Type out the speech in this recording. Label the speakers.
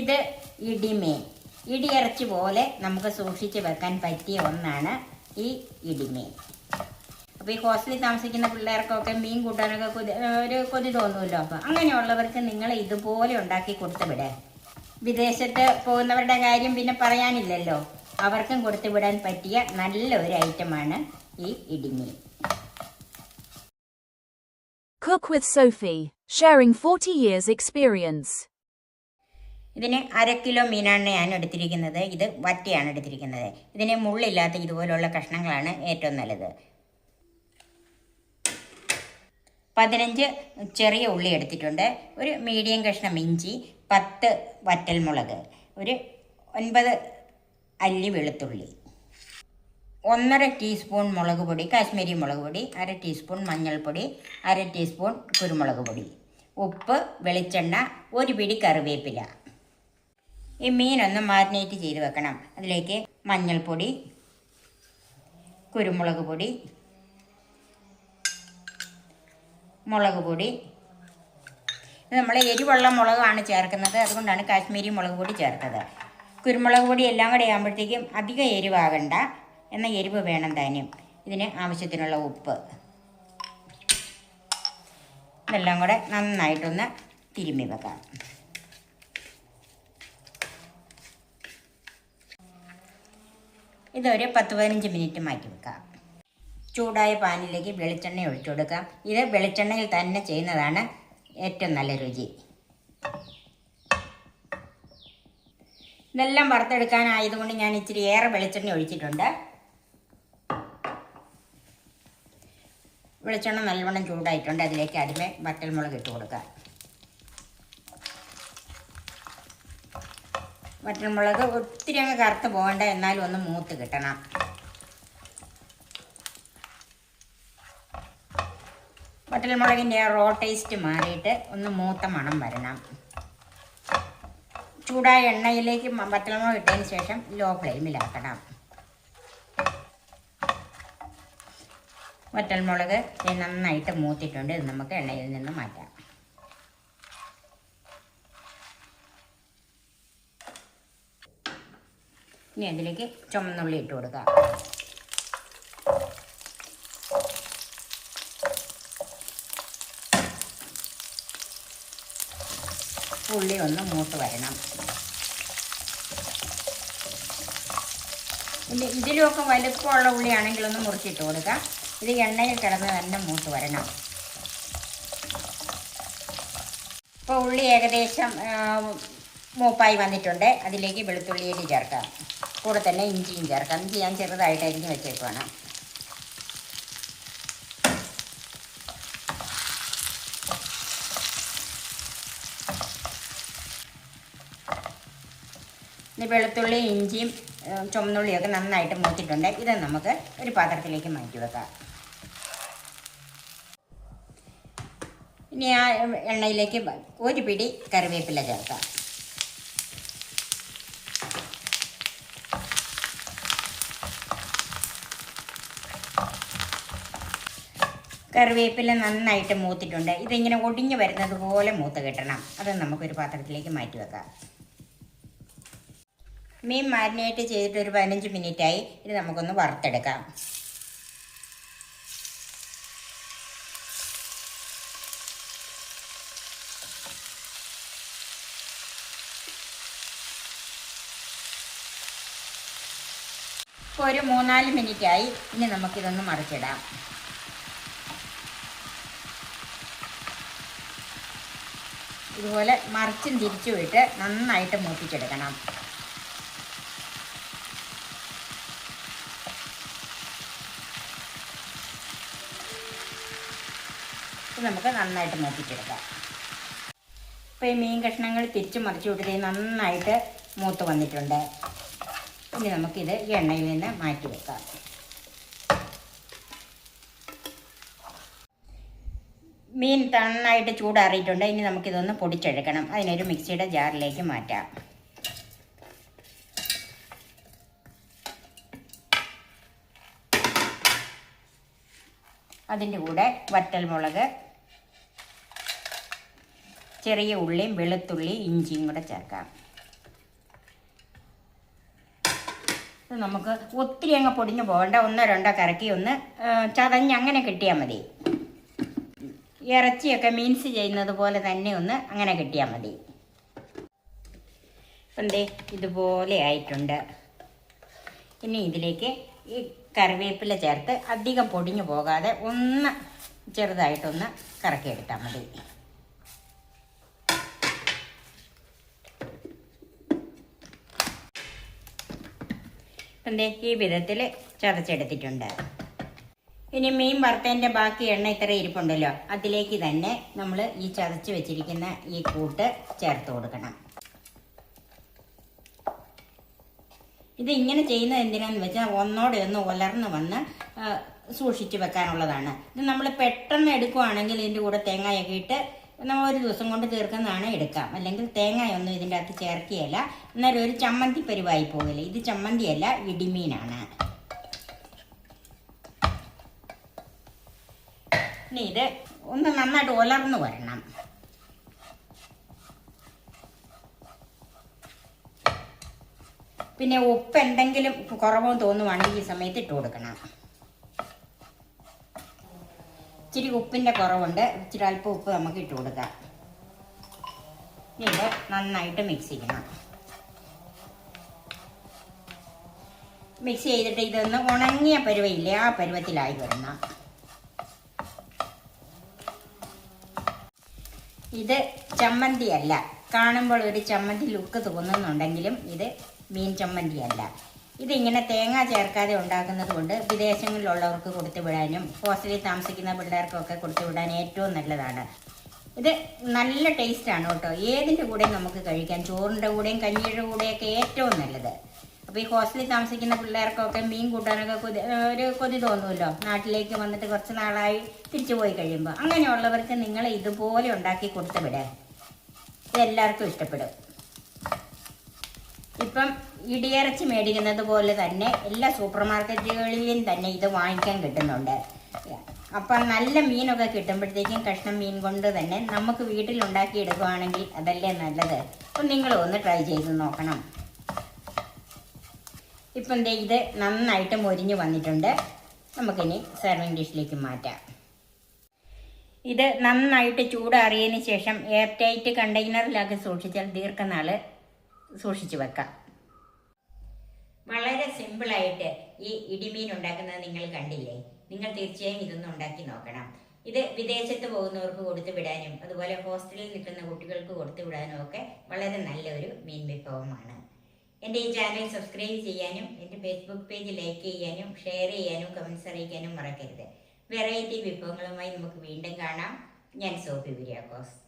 Speaker 1: ഇത് ഇടിമീൻ ഇടിയിറച്ചി പോലെ നമുക്ക് സൂക്ഷിച്ച് വെക്കാൻ പറ്റിയ ഒന്നാണ് ഈ ഇടിമീൻ അപ്പോൾ ഈ ഹോസ്റ്റലിൽ താമസിക്കുന്ന പിള്ളേർക്കൊക്കെ മീൻ കൂട്ടാനൊക്കെ കൊതി ഒരു കൊതി തോന്നുമല്ലോ അപ്പോൾ അങ്ങനെയുള്ളവർക്ക് നിങ്ങൾ ഇതുപോലെ ഉണ്ടാക്കി കൊടുത്തു വിടേ. വിദേശത്ത് പോകുന്നവരുടെ കാര്യം പിന്നെ പറയാനില്ലല്ലോ. അവർക്കും കൊടുത്തു വിടാൻ പറ്റിയ നല്ല ഒരു ഐറ്റമാണ് ഈ ഇടിമീൻ
Speaker 2: Cook with Sophie, sharing 40 years experience.
Speaker 1: ഇതിന് അര കിലോ മീനാണ് ഞാൻ എടുത്തിരിക്കുന്നത്. ഇത് വറ്റിയാണ് എടുത്തിരിക്കുന്നത്. ഇതിന് മുള്ളില്ലാത്ത ഇതുപോലുള്ള കഷ്ണങ്ങളാണ് ഏറ്റവും നല്ലത്. പതിനഞ്ച് ചെറിയ ഉള്ളി എടുത്തിട്ടുണ്ട്. ഒരു മീഡിയം കഷ്ണം ഇഞ്ചി പത്ത് വറ്റൽമുളക് ഒരു ഒൻപത് അല്ലി വെളുത്തുള്ളി ഒന്നര ടീസ്പൂൺ മുളക് പൊടി കാശ്മീരി മുളക് പൊടി അര ടീസ്പൂൺ മഞ്ഞൾപ്പൊടി അര ടീസ്പൂൺ കുരുമുളക് പൊടി ഉപ്പ് വെളിച്ചെണ്ണ ഒരു പിടി കറിവേപ്പില. ഈ മീനൊന്ന് മാരിനേറ്റ് ചെയ്ത് വെക്കണം. അതിലേക്ക് മഞ്ഞൾപ്പൊടി കുരുമുളക് പൊടി മുളക് പൊടി. ഇത് നമ്മൾ എരിവുള്ള മുളകാണ് ചേർക്കുന്നത്. അതുകൊണ്ടാണ് കാശ്മീരി മുളക് പൊടി ചേർത്തത്. കുരുമുളക് പൊടി എല്ലാം കൂടെ ആകുമ്പോഴത്തേക്കും അധികം എരിവാകണ്ട. എന്ന എരിവ് വേണം താനും ഇതിന് ആവശ്യത്തിനുള്ള ഉപ്പ്. ഇതെല്ലാം കൂടെ നന്നായിട്ടൊന്ന് തിരുമ്മി വെക്കാം. ഇതൊരു പത്ത് പതിനഞ്ച് മിനിറ്റ് മാറ്റി വെക്കാം. ചൂടായ പാനിലേക്ക് വെളിച്ചെണ്ണ ഒഴിച്ചു കൊടുക്കാം. ഇത് വെളിച്ചെണ്ണയിൽ തന്നെ ചെയ്യുന്നതാണ് ഏറ്റവും നല്ല രുചി. ഇതെല്ലാം വറുത്തെടുക്കാനായതുകൊണ്ട് ഞാൻ ഇച്ചിരി ഏറെ വെളിച്ചെണ്ണ ഒഴിച്ചിട്ടുണ്ട്. വെളിച്ചെണ്ണ നല്ലവണ്ണം ചൂടായിട്ടുണ്ട്. അതിലേക്ക് ആദ്യമേ വറ്റൽമുളക് ഇട്ട് കൊടുക്കാം. വറ്റൽമുളക് ഒത്തിരി അങ്ങ് കറുത്ത് പോകണ്ട എന്നാലും ഒന്ന് മൂത്ത് കിട്ടണം. വറ്റൽമുളകിന്റെ റോ ടേസ്റ്റ് മാറിയിട്ട് ഒന്ന് മൂത്ത മണം വരണം. ചൂടായ എണ്ണയിലേക്ക് വറ്റൽമുളക് ഇട്ടതിന് ശേഷം ലോ ഫ്ലെയിമിലാക്കണം വറ്റൽമുളക് നന്നായിട്ട് മൂത്തിട്ടുണ്ട് ഇത് നമുക്ക് എണ്ണയിൽ നിന്ന് മാറ്റാം. ഇനി അതിലേക്ക് ചുമന്നുള്ളി ഇട്ട് കൊടുക്കുക. ഉള്ളി ഒന്ന് മൂത്ത് വരണം. ഇനി ഇതിലുമൊക്കെ വലുപ്പമുള്ള ഉള്ളിയാണെങ്കിൽ ഒന്ന് മുറിച്ചിട്ട് കൊടുക്കുക. ഇത് എണ്ണയിൽ കിടന്ന് തന്നെ മൂത്ത് വരണം. ഇപ്പോൾ ഉള്ളി ഏകദേശം മൂപ്പായി വന്നിട്ടുണ്ട്. അതിലേക്ക് വെളുത്തുള്ളിയിൽ ചേർക്കാം. കൂടെ തന്നെ ഇഞ്ചിയും ചേർക്കാം. ഇഞ്ചി ഞാൻ ചെറുതായിട്ട് അരിഞ്ഞ് വെച്ചേക്കുവാണ്. ഇനി വെളുത്തുള്ളി ഇഞ്ചിയും ചുമന്നുള്ളിയൊക്കെ നന്നായിട്ട് മൂത്തിട്ടുണ്ട്. ഇത് നമുക്ക് ഒരു പാത്രത്തിലേക്ക് മാറ്റി വെക്കാം. ഇനി ആ എണ്ണയിലേക്ക് ഒരു പിടി കറിവേപ്പില ചേർക്കാം. കറിവേപ്പില നന്നായിട്ട് മൂത്തിട്ടുണ്ട്. ഇതിങ്ങനെ ഒടിഞ്ഞു വരുന്നത് പോലെ മൂത്ത് കിട്ടണം. അത് നമുക്കൊരു പാത്രത്തിലേക്ക് മാറ്റി വെക്കാം. മീൻ മാരിനേറ്റ് ചെയ്തിട്ട് ഒരു പതിനഞ്ച് മിനിറ്റായി. ഇത് നമുക്കൊന്ന് വറുത്തെടുക്കാം. ഇപ്പോൾ ഒരു മൂന്നാൽ മിനിറ്റായി. ഇനി നമുക്കിതൊന്ന് മറിച്ചിടാം. ഇതുപോലെ മറിച്ചും തിരിച്ചു പോയിട്ട് നന്നായിട്ട് മൂപ്പിച്ചെടുക്കണം. ഇത് നമുക്ക് നന്നായിട്ട് മൂപ്പിച്ചെടുക്കാം. ഇപ്പൊ ഈ മീൻ കഷ്ണങ്ങൾ തിരിച്ച് മറിച്ചു വിട്ടത് നന്നായിട്ട് മൂത്ത് വന്നിട്ടുണ്ട്. ഇനി നമുക്കിത് എണ്ണയിൽ നിന്ന് മാറ്റി വെക്കാം മീൻ നന്നായിട്ട് ചൂടാറിയിട്ടുണ്ട്. ഇനി നമുക്കിതൊന്ന് പൊടിച്ചെടുക്കണം. അതിനൊരു മിക്സിയുടെ ജാറിലേക്ക് മാറ്റാം. അതിന്റെ കൂടെ വറ്റൽമുളക് ചെറിയ ഉള്ളിയും വെളുത്തുള്ളി ഇഞ്ചിയും കൂടെ ചേർക്കാം. ഇത് നമുക്ക് ഒത്തിരി അങ്ങ് പൊടിഞ്ഞു പോകണ്ട. ഒന്നോ രണ്ടോ കറക്കി ഒന്ന് ചതഞ്ഞ് അങ്ങനെ കിട്ടിയാൽ മതി. ഇറച്ചിയൊക്കെ മീൻസ് ചെയ്യുന്നത് പോലെ തന്നെ ഒന്ന് അങ്ങനെ കിട്ടിയാൽ മതി. ഇപ്പം ഇതുപോലെ ആയിട്ടുണ്ട്. ഇനി ഇതിലേക്ക് ഈ കറിവേപ്പില ചേർത്ത് അധികം പൊടിഞ്ഞു പോകാതെ ഒന്ന് ചെറുതായിട്ടൊന്ന് കറക്കിയെടുത്താൽ മതി. ഇപ്പം ഈ വിധത്തിൽ ചതച്ചെടുത്തിട്ടുണ്ട്. ഇനി മീൻ വറുത്തതിന്റെ ബാക്കി എണ്ണ ഇത്ര ഇരിപ്പുണ്ടല്ലോ. അതിലേക്ക് തന്നെ നമ്മൾ ഈ ചതച്ച് വെച്ചിരിക്കുന്ന ഈ കൂട്ട് ചേർത്ത് കൊടുക്കണം. ഇത് ഇങ്ങനെ ചെയ്യുന്നത് എന്തിനാന്ന് വെച്ചാൽ ഒന്നോടെ ഒന്ന് ഉലർന്ന് വന്ന് സൂക്ഷിച്ചു വെക്കാനുള്ളതാണ്. ഇത് നമ്മൾ പെട്ടെന്ന് എടുക്കുവാണെങ്കിൽ ഇതിന്റെ കൂടെ തേങ്ങയൊക്കെ ഇട്ട് നമ്മൾ ഒരു ദിവസം കൊണ്ട് തീർക്കുന്നതാണ് എടുക്കാം. അല്ലെങ്കിൽ തേങ്ങയൊന്നും ഇതിന്റെ അകത്ത് ചേർക്കുകയല്ല. അന്നേരം ഒരു ചമ്മന്തി പരിവായി പോകില്ല? ഇത് ചമ്മന്തിയല്ല ഇടിമീനാണ്. ഇനി ഇത് ഒന്ന് നന്നായിട്ട് ഉലർന്നു വരണം. പിന്നെ ഉപ്പ് എന്തെങ്കിലും കുറവോ തോന്നുവാണെങ്കിൽ ഈ സമയത്ത് ഇട്ട് കൊടുക്കണം. ഇച്ചിരി ഉപ്പിന്റെ കുറവുണ്ട്. ഇച്ചിരി അല്പം ഉപ്പ് നമുക്ക് ഇട്ട് കൊടുക്കാം. ഇനി ഇത് നന്നായിട്ട് മിക്സ് ചെയ്യണം. മിക്സ് ചെയ്തിട്ട് ഇതൊന്ന് ഉണങ്ങിയ പരുവയില്ലേ ആ പരുവത്തിലായി വരണം. ഇത് ചമ്മന്തി അല്ല കാണുമ്പോൾ ഒരു ചമ്മന്തി ലുക്ക് തോന്നുന്നുണ്ടെങ്കിലും ഇത് മീൻ ചമ്മന്തി അല്ല ഇതിങ്ങനെ തേങ്ങ ചേർക്കാതെ ഉണ്ടാക്കുന്നത് കൊണ്ട് വിദേശങ്ങളിലുള്ളവർക്ക് കൊടുത്തു വിടാനും ഹോസ്റ്റലിൽ താമസിക്കുന്ന പിള്ളേർക്കൊക്കെ കൊടുത്തു വിടാൻ ഏറ്റവും നല്ലതാണ്. ഇത് നല്ല ടേസ്റ്റാണ് കേട്ടോ. ഏതിന്റെ കൂടെയും നമുക്ക് കഴിക്കാം. ചോറിന്റെ കൂടെയും കഞ്ഞിയുടെ കൂടെയൊക്കെ ഏറ്റവും നല്ലത്. അപ്പോൾ ഈ ഹോസ്റ്റലിൽ താമസിക്കുന്ന പിള്ളേർക്കൊക്കെ മീൻ കൂട്ടാനൊക്കെ കൊതി ഒരു കൊതി തോന്നുമല്ലോ? നാട്ടിലേക്ക് വന്നിട്ട് കുറച്ച് നാളായി തിരിച്ചു പോയി കഴിയുമ്പോൾ അങ്ങനെയുള്ളവർക്ക് നിങ്ങൾ ഇതുപോലെ ഉണ്ടാക്കി കൊടുത്തു വിടേ. ഇതെല്ലാവർക്കും ഇഷ്ടപ്പെടും. ഇപ്പം ഇടിയിറച്ചി മേടിക്കുന്നത് പോലെ തന്നെ എല്ലാ സൂപ്പർ മാർക്കറ്റുകളിലും തന്നെ ഇത് വാങ്ങിക്കാൻ കിട്ടുന്നുണ്ട്. അപ്പം നല്ല മീനൊക്കെ കിട്ടുമ്പോഴത്തേക്കും കഷ്ണം മീൻ കൊണ്ട് തന്നെ നമുക്ക് വീട്ടിലുണ്ടാക്കി എടുക്കുകയാണെങ്കിൽ അതല്ലേ നല്ലത്? അപ്പം നിങ്ങളും ഒന്ന് ട്രൈ ചെയ്ത് നോക്കണം. ഇപ്പം ദേ ഇത് നന്നായിട്ട് മൊരിഞ്ഞ് വന്നിട്ടുണ്ട്. നമുക്കിനി സെർവിങ് ഡിഷിലേക്ക് മാറ്റാം. ഇത് നന്നായിട്ട് ചൂടാറിയതിന് ശേഷം എയർ ടൈറ്റ് കണ്ടെയ്നറിലാക്കി സൂക്ഷിച്ചാൽ ദീർഘനാൾ സൂക്ഷിച്ചു വെക്കാം. വളരെ സിമ്പിളായിട്ട് ഈ ഇടിമീൻ ഉണ്ടാക്കുന്നത് നിങ്ങൾ കണ്ടില്ലേ? നിങ്ങൾ തീർച്ചയായും ഇതൊന്നും ഉണ്ടാക്കി നോക്കണം. ഇത് വിദേശത്ത് പോകുന്നവർക്ക് കൊടുത്തു വിടാനും അതുപോലെ ഹോസ്റ്റലിൽ നിൽക്കുന്ന കുട്ടികൾക്ക് കൊടുത്തു വിടാനും ഒക്കെ വളരെ നല്ലൊരു മീൻ വിഭവമാണ്. എന്റെ ഈ ചാനൽ സബ്സ്ക്രൈബ് ചെയ്യാനും എന്റെ ഫേസ്ബുക്ക് പേജ് ലൈക്ക് ചെയ്യാനും ഷെയർ ചെയ്യാനും കമൻസ് അറിയിക്കാനും മറക്കരുത്. വെറൈറ്റി വിഭവങ്ങളുമായി നമുക്ക് വീണ്ടും കാണാം. ഞാൻ സോഫി കുര്യാക്കോസ്.